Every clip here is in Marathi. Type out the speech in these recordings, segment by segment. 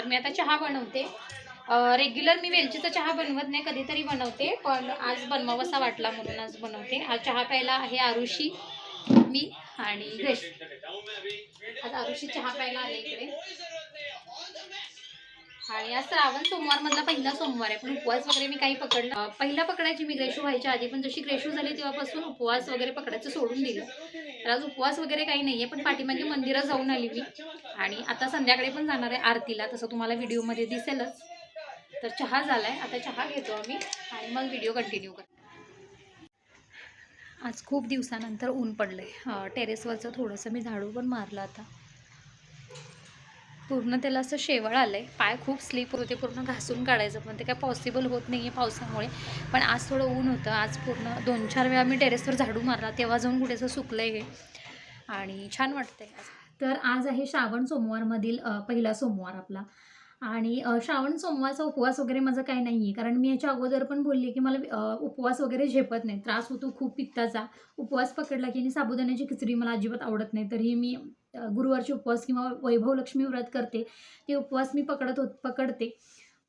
तर मी आता चहा बनवते. रेग्युलर मी वेलचीचा चहा बनवत नाही कधीतरी बनवते पण आज बनवावासा वाटला म्हणून आज बनवते. हा चहा प्यायला आहे आरुषी मी आणि ग्रेश. आज आरुषी चहा प्यायला आले इकडे. आणि आज श्रावण सोमवार मधला पहिला सोमवार आहे पण उपवास वगैरे मी काही पकडला. पहिला पकडायची मी ग्रेशू व्हायच्या आधी पण जशी ग्रेशू झाली तेव्हापासून उपवास वगैरे पकडायचं सोडून दिलं. तर आज उपवास वगैरे काही नाही आहे पण पाठीमागे मंदिरात जाऊन आली मी. आणि आता संध्याकाळी पण जाणार आहे आरतीला तसं तुम्हाला व्हिडिओमध्ये दिसेलच. तर चहा झालाय आता चहा घेतो आम्ही आणि मग व्हिडिओ कंटिन्यू कर आज खूप दिवसानंतर ऊन पडलं आहे टेरेसवरचं थोडंसं मी झाडू पण मारलं आता. पूर्ण त्याला असं शेवळ आलं आहे पाय खूप स्लीप होते पूर्ण घासून काढायचं पण ते काय पॉसिबल होत नाही आहे पावसामुळे. पण आज थोडं ऊन होतं आज पूर्ण दोन चार वेळा मी टेरेसवर झाडू मारला तेव्हा जाऊन कुठे असं सुकलं आहे आणि छान वाटतंय. तर आज आहे श्रावण सोमवारमधील पहिला सोमवार आपला. आणि श्रावण सोमवारचा उपवास वगैरे माझं काही नाही आहे कारण मी याच्या अगोदर पण बोलले की मला उपवास वगैरे झेपत नाही. त्रास होतो खूप पित्ताचा. उपवास पकडला की आणि साबुदाण्याची खिचडी मला अजिबात आवडत नाही. तरीही मी गुरुवारचे उपवास किंवा वैभव लक्ष्मी व्रत करते ते उपवास मी पकडत होत पकडते.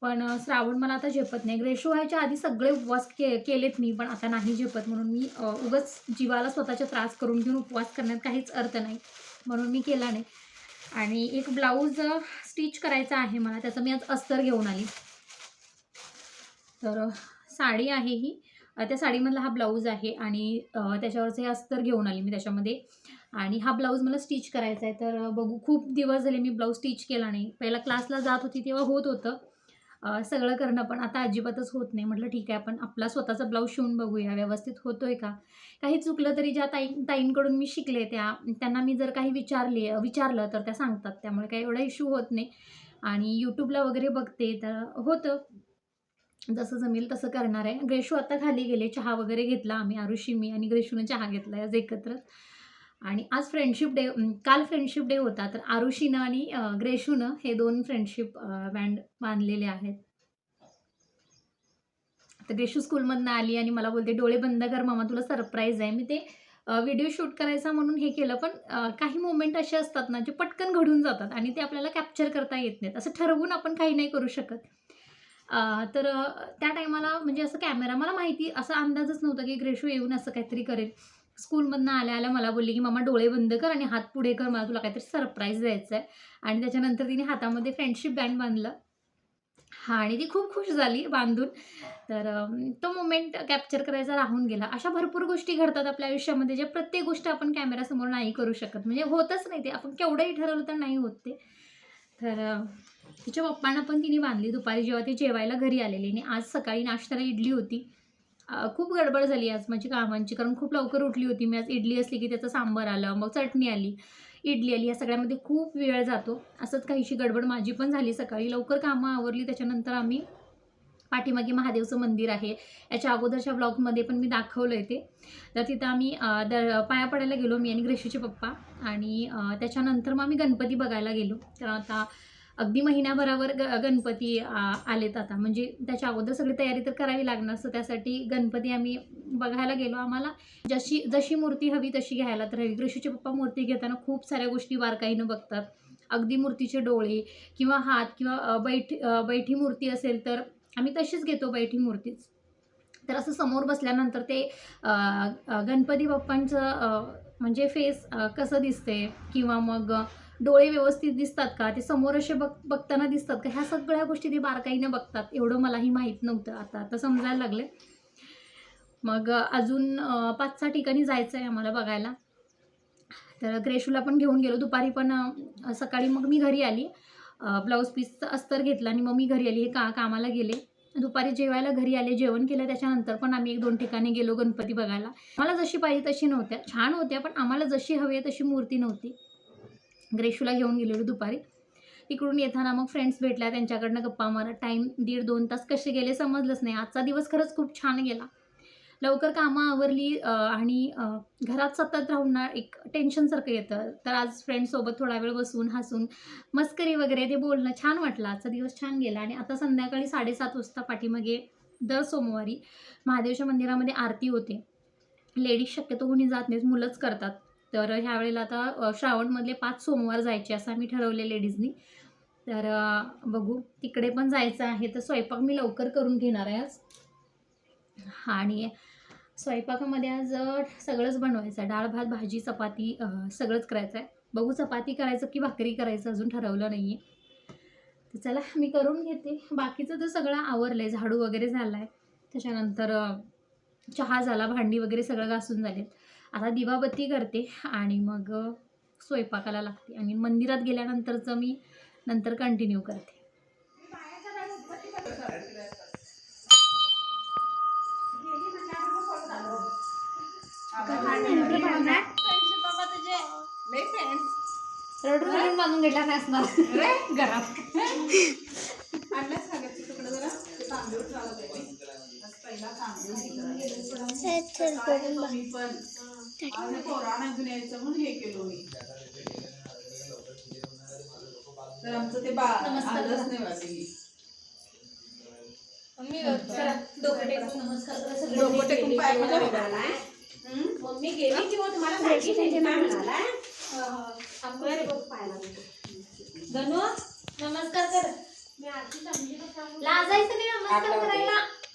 पण श्रावण मला आता झेपत नाही. ग्रेशो व्हायच्या आधी सगळे उपवास के केलेत मी पण आता नाही झेपत. म्हणून मी उगच उगाच जीवाला स्वतःचा त्रास करून घेऊन उपवास करण्यात काहीच अर्थ नाही. म्हणून मी केला नाही. आणि एक ब्लाऊज स्टिच करायचा आहे मला त्याचं मी आज अस्तर घेऊन आली. तर साडी आहे ही. त्या साडीमधला हा ब्लाऊज आहे आणि त्याच्यावरचं हे अस्तर घेऊन आली मी त्याच्यामध्ये. आणि हा ब्लाऊज मला स्टिच करायचा आहे. तर बघू खूप दिवस झाले मी ब्लाऊज स्टिच केला नाही. पहिला क्लासला जात होती तेव्हा होत होतं. सगळं करणं पण आता अजिबातच होत नाही. म्हटलं ठीक आहे आपण आपला स्वतःचा ब्लाऊज शिवून बघूया. व्यवस्थित होतोय का? काही चुकलं तरी ज्या ताई ताईंकडून मी शिकले त्या त्यांना मी जर काही विचारले विचारलं तर त्या सांगतात. त्यामुळे काही एवढा इश्यू होत नाही. आणि यूट्यूबला वगैरे बघते तर होतं. जसं जमेल तसं करणार आहे. ग्रेशू आता खाली गेले चहा वगैरे घेतला आम्ही आरुषी मी आणि ग्रेशूनं चहा घेतला आज एकत्र. आणि आज फ्रेंडशिप डे काल फ्रेंडशिप डे होता तर आरुषीनं आणि ग्रेशूनं हे दोन फ्रेंडशिप बँड बांधलेले आहेत. तर ग्रेशू स्कूलमधनं आली आणि मला बोलते डोळे बंद कर मामा तुला सरप्राईज आहे. मी ते व्हिडिओ शूट करायचा म्हणून हे केलं पण काही मोमेंट असे असतात ना जे पटकन घडून जातात आणि ते आपल्याला कॅप्चर करता येत नाहीत. असं ठरवून आपण काही नाही करू शकत. तर त्या टायमाला म्हणजे असं कॅमेरा मला माहिती असा अंदाजच नव्हता की ग्रेशू येऊन असं काहीतरी करेल. स्कूलमधनं आल्या आल्या मला बोलली की मामा डोळे बंद कर आणि हात पुढे कर मला तुला काहीतरी सरप्राईज द्यायचं आहे आणि त्याच्यानंतर तिने हातामध्ये फ्रेंडशिप बँड बांधलं. हा आणि ती खूप खुश झाली बांधून. तर तो मोमेंट कॅप्चर करायचा राहून गेला. अशा भरपूर गोष्टी घडतात आपल्या आयुष्यामध्ये ज्या प्रत्येक गोष्ट आपण कॅमेरासमोर नाही करू शकत. म्हणजे होतच नाही ते. आपण केवढंही ठरवलं तर नाही होत ते. तर तिच्या पप्पांना पण तिने बांधली दुपारी जेव्हा ती जेवायला घरी आलेली आणि आज सकाळी नाश्त्याला इडली होती. खूप गडबड झाली आज माझी कामांची कारण खूप लवकर उठली होती मी. आज इडली असली की त्याचं सांबर आलं मग चटणी आली इडली आली या सगळ्यामध्ये खूप वेळ जातो. असंच काहीशी गडबड माझी पण झाली. सकाळी लवकर कामं आवरली त्याच्यानंतर आम्ही पाठीमागे महादेवचं मंदिर आहे. याच्या अगोदरच्या ब्लॉगमध्ये पण मी दाखवलं आहे ते. तर तिथं आम्ही अ, द पाया पडायला गेलो मी आणि ग्रेशीचे पप्पा. आणि त्याच्यानंतर मग आम्ही गणपती बघायला गेलो. तर आता अगदी महिन्याभरावर ग गणपती आलेत आता. म्हणजे त्याच्या अगोदर सगळी तयारी तर करावी लागणार असतं त्यासाठी गणपती आम्ही बघायला गेलो. आम्हाला जशी जशी मूर्ती हवी तशी घ्यायला तर हवी. ग्रेशीचे पप्पा मूर्ती घेताना खूप साऱ्या गोष्टी बारकाईनं बघतात. अगदी मूर्तीचे डोळे किंवा हात किंवा बैठ बैठी मूर्ती असेल तर आम्ही तशीच घेतो बैठी मूर्तीच. तर असं समोर बसल्यानंतर ते गणपती बाप्पांचं म्हणजे फेस कसं दिसते किंवा मग डोळे व्यवस्थित दिसतात का? ते समोर असे बघ बघताना दिसतात का? ह्या सगळ्या गोष्टी ते बारकाईनं बघतात. एवढं मलाही माहीत नव्हतं. आता आता समजायला लागले मग अजून पाच सहा ठिकाणी जायचं आहे आम्हाला बघायला. तर ग्रेशूला पण घेऊन गेलो. दुपारी पण सकाळी मग मी घरी आली. ब्लाऊज पीसचं अस्तर घेतलं आणि मग मी घरी आली. हे का कामाला गेले. दुपारी जेवायला घरी आले. जेवण केलं. त्याच्यानंतर पण आम्ही एक दोन ठिकाणी गेलो गणपती बघायला. मला जशी पाहिजे तशी नव्हत्या. छान होत्या पण आम्हाला जशी हवी आहे तशी मूर्ती नव्हती. ग्रेशूला घेऊन गेलेलो दुपारी. तिकडून येताना मग फ्रेंड्स भेटल्या त्यांच्याकडनं गप्पा मारत. टाईम दीड दोन तास कसे गेले समजलंच नाही. आजचा दिवस खरंच खूप छान गेला. लवकर कामं आवरली आणि घरात सतत राहून ना एक टेन्शनसारखं येतं. तर आज फ्रेंड्ससोबत थोडा वेळ बसून हसून मस्करी वगैरे ते बोलणं छान वाटलं. आजचा दिवस छान गेला. आणि आता संध्याकाळी साडेसात वाजता पाठीमागे दर सोमवारी महादेवच्या मंदिरामध्ये आरती होते. लेडीज शक्यतो कोणी जात नाहीत. मुलंच करतात. तर ह्या वेळेला आता श्रावणमधले पाच सोमवार जायचे असं आम्ही ठरवले लेडीजनी. तर बघू तिकडे पण जायचं आहे तर स्वयंपाक मी लवकर करून घेणार आहे आज. आणि स्वयंपाकामध्ये आज सगळंच बनवायचं आहे. डाळ भात भाजी चपाती सगळंच करायचं आहे. बघू चपाती करायचं की भाकरी करायचं अजून ठरवलं नाही आहे तर चला मी करून घेते. बाकीचं तर सगळं आवरलं आहे झाडू वगैरे झाला आहे त्याच्यानंतर चहा झाला भांडी वगैरे सगळं घासून झालेत. आता दिवाबत्ती करते आणि मग स्वयंपाकाला लागते. आणि मंदिरात गेल्यानंतरचं मी नंतर कंटिन्यू करते. रडून बांधून घेतला नाही असणार. घरात तर आमचं ते बा नमस्कार आलंच करा. नाही वाटली चला, डोकं टेकून नमस्कार डोकं टेकून गेले. पाय. मम्मी किंवा तुम्हाला सांगितलं गणू नमस्कार कर. लाजायचं नाही नमस्कार करायला.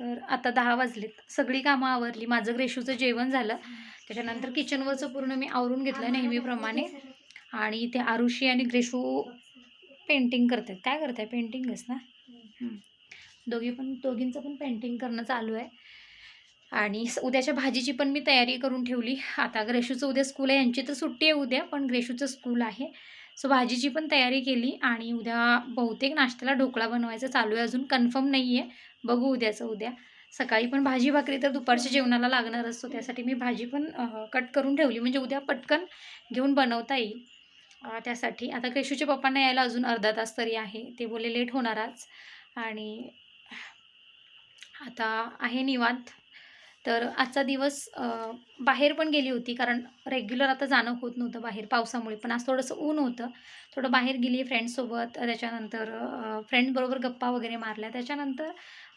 तर आता दहा वाजलेत. सगळी कामं आवरली. माझं ग्रेशूचं जेवण झालं. त्याच्यानंतर किचनवरचं पूर्ण मी आवरून घेतलं नेहमीप्रमाणे. आणि इथे आरुषी आणि ग्रेशू पेंटिंग करतात. काय करताय? पेंटिंगच ना? दोघी पण दोघींचं पण पेंटिंग करणं चालू आहे. आणि उद्याच्या भाजीची पण मी तयारी करून ठेवली. आता ग्रेशूचं उद्या स्कूल आहे. यांची तर सुट्टी आहे उद्या पण ग्रेशूचं स्कूल आहे. सो भाजीची पण तयारी केली आणि उद्या बहुतेक नाश्त्याला ढोकळा बनवायचा चालू आहे. अजून कन्फर्म नाही आहे बघू उद्याचं उद्या. सकाळी पण भाजी भाकरी तर दुपारच्या जेवणाला लागणार असतो. त्यासाठी मी भाजी पण कट करून ठेवली. म्हणजे उद्या पटकन घेऊन बनवता येईल. त्यासाठी. आता केशूच्या पप्पांना यायला अजून अर्धा तास तरी आहे. ते बोले लेट होणार आज. आणि आता आहे निवांत. तर आजचा दिवस बाहेर पण गेली होती कारण रेग्युलर आता जाणं होत नव्हतं बाहेर पावसामुळे. पण आज थोडंसं ऊन होतं. थोडं बाहेर गेली फ्रेंड्ससोबत त्याच्यानंतर फ्रेंडबरोबर गप्पा वगैरे मारल्या. त्याच्यानंतर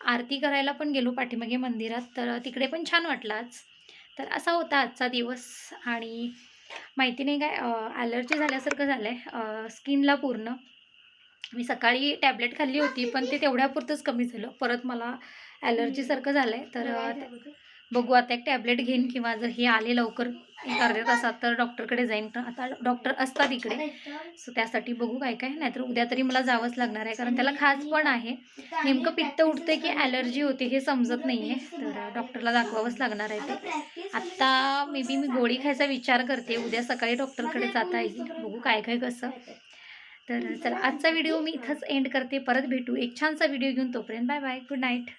आरती करायला पण गेलो पाठीमागे मंदिरात. तर तिकडे पण छान वाटलं आज. तर असा होता आजचा दिवस. आणि माहिती नाही काय ॲलर्जी झाल्यासारखं झालं आहे स्किनला पूर्ण. मी सकाळी टॅबलेट खाल्ली होती पण ते तेवढ्यापुरतंच कमी झालं. परत मला ॲलर्जीसारखं झालं आहे तर बघू आता एक टॅबलेट घेईन किंवा जर हे आले लवकर एक अर्ध्या तासात तर डॉक्टरकडे जाईन. पण आता डॉक्टर असतात इकडे. सो त्यासाठी बघू काय काय. नाहीतर उद्या तरी मला जावंच लागणार आहे. कारण त्याला खास पण आहे. नेमकं पित्त उठते की ॲलर्जी होते हे समजत नाही आहे तर डॉक्टरला दाखवावंच लागणार आहे ते. आत्ता मे बी मी गोळी खायचा विचार करते. उद्या सकाळी डॉक्टरकडे जाता येईल बघू काय काय कसं. तर चला आजचा व्हिडिओ मी इथंच एंड करते. परत भेटू. एक छानसा व्हिडिओ घेऊन तोपर्यंत बाय बाय. Good night